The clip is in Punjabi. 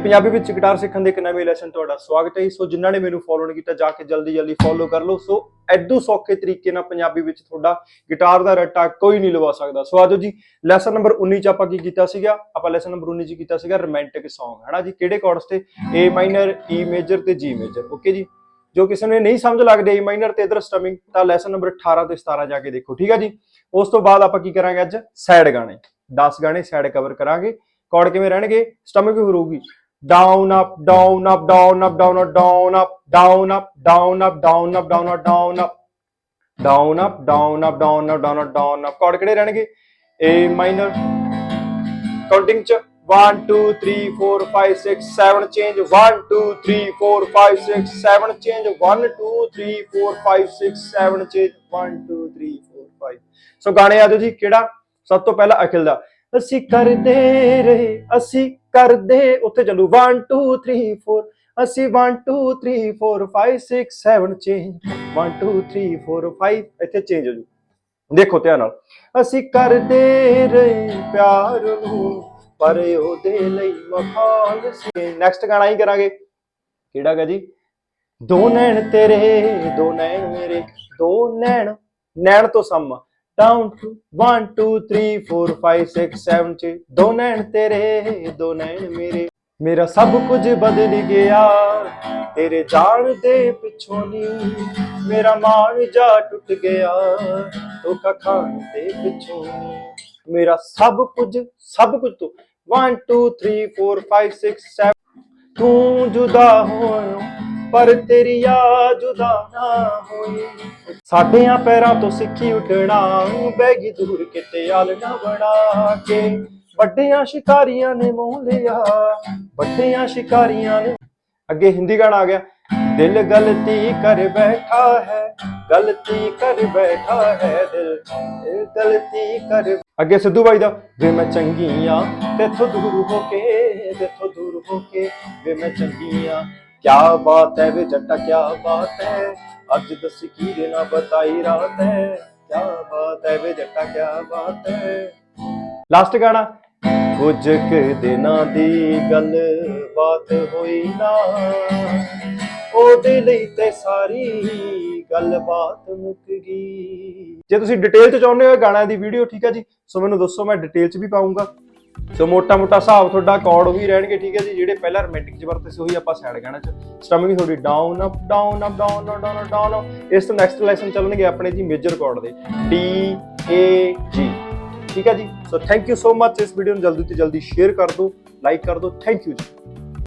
ਪੰਜਾਬੀ ਵਿੱਚ ਗਿਟਾਰ ਸਿੱਖਣ ਦੇ ਇੱਕ ਨਵੇਂ ਲੈਸਨ ਤੁਹਾਡਾ ਸਵਾਗਤ ਹੈ ਸੋ ਜਿਨ੍ਹਾਂ ਨੇ ਮੈਨੂੰ ਫੋਲੋ ਨਹੀਂ ਕੀਤਾ, ਜਾ ਕੇ ਜਲਦੀ ਜਲਦੀ ਫੋਲੋ ਕਰ ਲਓ। ਸੋ ਐਡੂ ਸੌਖੇ ਤਰੀਕੇ ਨਾਲ ਪੰਜਾਬੀ ਵਿੱਚ ਤੁਹਾਡਾ ਗਿਟਾਰ ਦਾ ਰੱਟਾ ਕੋਈ ਨਹੀਂ ਲਵਾ ਸਕਦਾ। ਸੋ ਆਜੋ ਜੀ ਲੈਸਨ ਨੰਬਰ 19 ਚ ਆਪਾਂ ਕੀ ਕੀਤਾ ਸੀਗਾ? ਆਪਾਂ ਲੈਸਨ ਨੰਬਰ 19 ਚ ਕੀਤਾ ਸੀਗਾ ਰੋਮਾਂਟਿਕ Song ਹੈਨਾ ਜੀ? ਕਿਹੜੇ ਕੋਰਡਸ ਤੇ? A ਮਾਈਨਰ E ਮੇਜਰ ਤੇ G ਮੇਜਰ ਓਕੇ ਜੀ? ਜੋ ਕਿਸੇ ਨੂੰ ਇਹ ਨਹੀਂ ਸਮਝ ਲੱਗਦੇ E ਮਾਈਨਰ ਤੇ ਇਧਰ ਸਟਮਿੰਗ ਤਾਂ ਲੈਸਨ ਨੰਬਰ 18 ਤੇ 17 ਜਾ ਕੇ ਦੇਖੋ, ਠੀਕ ਹੈ ਜੀ? ਉਸ ਤੋਂ ਬਾਅਦ ਆਪਾਂ ਕੀ ਕਰਾਂਗੇ ਅੱਜ? ਸੈਡ ਗਾਣੇ। 10 ਗਾਣੇ ਸੈਡ ਕਵਰ ਕਰਾਂਗੇ। ਕੋਡ ਕਿਵੇਂ ਰਹਿਣਗੇ? ਸਟਮਿਕ ਹੋਊਗੀ। Down up down up down up down up down up down up down up down up down up down up down up down up down up down up down up ਕੋਡ ਕਿਹੜੇ ਰਹਿਣਗੇ A ਮਾਈਨਰ ਕਾਊਂਟਿੰਗ ਚ 1 2 3 4 5 6 7 ਚੇਂਜ 1 2 3 4 5 6 7 ਚੇਂਜ 1 2 3 4 5 6 7 ਚੇਂਜ 1 2 3 4 5 ਸੋ ਗਾਣੇ ਆ ਜਾਓ ਜੀ ਕਿਹੜਾ ਸਭ ਤੋਂ ਪਹਿਲਾਂ ਅਖਿਲ ਦਾ ਅਸੀਂ ਕਰਦੇ ਰਹੇ ਅਸੀਂ ਕਰਦੇ ਉੱਥੇ ਚੱਲੂ। 1 2 3 4 ਅਸੀਂ 1 2 3 4 5 6 7 ਚੇਂਜ 1 2 3 4 5 ਇੱਥੇ ਚੇਂਜ ਹੋ ਜੂ। ਦੇਖੋ ਧਿਆਨ ਨਾਲ। ਅਸੀਂ ਕਰਦੇ ਰਹੇ ਪਿਆਰ ਨੂੰ, ਪਰ ਉਹਦੇ ਲਈ ਮਖੌਲ ਸੀ। ਨੈਕਸਟ ਗਾਣਾ ਹੀ ਕਰਾਂਗੇ। ਕਿਹੜਾ ਗਾ ਜੀ? ਦੋ ਨੈਣ ਤੇਰੇ, ਦੋ ਨੈਣ ਮੇਰੇ, ਦੋ ਨੈਣ ਨੈਣ ਤੋਂ ਸਮ। ਡਾਊਨ ਟੂ 1 2 3 4 5 6 7 6 ਦੋ ਨੈਣ ਤੇਰੇ, ਦੋ ਨੈਣ ਮੇਰੇ। ਮੇਰਾ ਸਭ ਕੁਝ ਬਦਲ ਗਿਆ, ਤੇਰੇ ਜਾਣ ਦੇ ਪਿੱਛੋਂ ਨੀ। ਮੇਰਾ ਮਾਣ ਜਾ ਟੁੱਟ ਗਿਆ, ਧੋਖਾ ਖਾਣ ਦੇ ਪਿੱਛੋਂ ਮੇਰਾ ਸਭ ਕੁਝ ਸਭ ਕੁਝ ਤੂੰ। 1 2 3 4 5 6 7 ਤੂੰ ਜੁਦਾ ਹੋਇਓ ਪਰ ਤੇਰੀ ਯਾਦ ਜੁਦਾ ਨਾ ਹੋਈ ਸਾਡਿਆਂ ਪੈਰਾਂ ਤੋਂ ਸਿੱਖੀ ਉੱਡਣਾ ਬੈਗੀ ਦੂਰ ਕਿਤੇ ਆਲਣਾ ਬਣਾ ਕੇ। ਵੱਡਿਆਂ ਸ਼ਿਕਾਰੀਆਂ ਨੇ ਮੋਹ ਲਿਆ, ਵੱਡਿਆਂ ਸ਼ਿਕਾਰੀਆਂ ਨੇ ਅੱਗੇ ਹਿੰਦੀ ਗਾਣਾ ਆ ਗਿਆ। ਦਿਲ ਗਲਤੀ ਕਰ ਬੈਠਾ ਹੈ, ਗਲਤੀ ਕਰ ਬੈਠਾ ਹੈ ਦਿਲ। ਇਹ ਗਲਤੀ ਕਰ ਅੱਗੇ ਸਿੱਧੂ ਬਾਈ ਦਾ, ਵੇ ਮੈਂ ਚੰਗੀ ਆ, ਤੇਥੋਂ ਦੂਰ ਹੋ ਕੇ, ਤੇਥੋਂ ਦੂਰ ਹੋ ਕੇ, ਵੇ ਮੈਂ ਚੰਗੀ ਆ ਕਿਆ ਬਾਤ ਹੈ ਵੇ ਜੱਟਾ, ਕਿਆ ਬਾਤ ਹੈ? ਅੱਜ ਦਸ ਕੀ ਦੇਣਾ ਬਤਾਈ ਰਾਤ ਹੈ? ਕਿਆ ਬਾਤ ਹੈ ਵੇ ਜੱਟਾ, ਕਿਆ ਬਾਤ ਹੈ? ਲਾਸਟ ਗਾਣਾ। ਕੁਝ ਕੁ ਦਿਨਾਂ ਦੀ ਗੱਲ ਬਾਤ ਹੋਈ ਨਾ। ਉਹਦੇ ਲਈ ਤੇ ਸਾਰੀ ਗੱਲਬਾਤ ਮੁੱਕ ਗਈ। ਜੇ ਤੁਸੀਂ ਡਿਟੇਲ ਚ ਚਾਹੁੰਦੇ ਹੋ ਇਹ ਗਾਣਾ ਦੀ ਵੀਡੀਓ ਠੀਕ ਹੈ ਜੀ। ਸੋ ਮੈਨੂੰ ਦੱਸੋ, ਮੈਂ ਡਿਟੇਲ ਚ ਵੀ ਪਾਉਂਗਾ ਸੋ ਮੋਟਾ ਮੋਟਾ ਹਿਸਾਬ ਤੁਹਾਡਾ ਕਾਰਡ ਵੀ ਰਹਿਣਗੇ, ਠੀਕ ਹੈ ਜੀ? ਜਿਹੜੇ ਪਹਿਲਾਂ ਰੋਮੈਂਟਿਕ ਚ ਵਰਤੇ ਸੀ, ਉਹੀ ਆਪਾਂ ਸਾਈਡ ਕਹਿਣਾ ਚ। ਸਟਮਿੰਗ ਤੁਹਾਡੀ down up down up down down down ਇਸ ਤੋਂ ਨੈਕਸਟ ਲੈਸਨ ਚੱਲਣਗੇ ਆਪਣੇ ਜੀ ਮੇਜਰ ਕਾਰਡ ਦੇ। ਡੀ ਏ ਜੀ ਠੀਕ ਹੈ ਜੀ? So thank you so much ਇਸ ਵੀਡੀਓ ਨੂੰ ਜਲਦੀ ਤੋਂ ਜਲਦੀ ਸ਼ੇਅਰ ਕਰ ਦਿਓ ਲਾਈਕ ਕਰ ਦਿਓ। ਥੈਂਕ ਯੂ ਜੀ।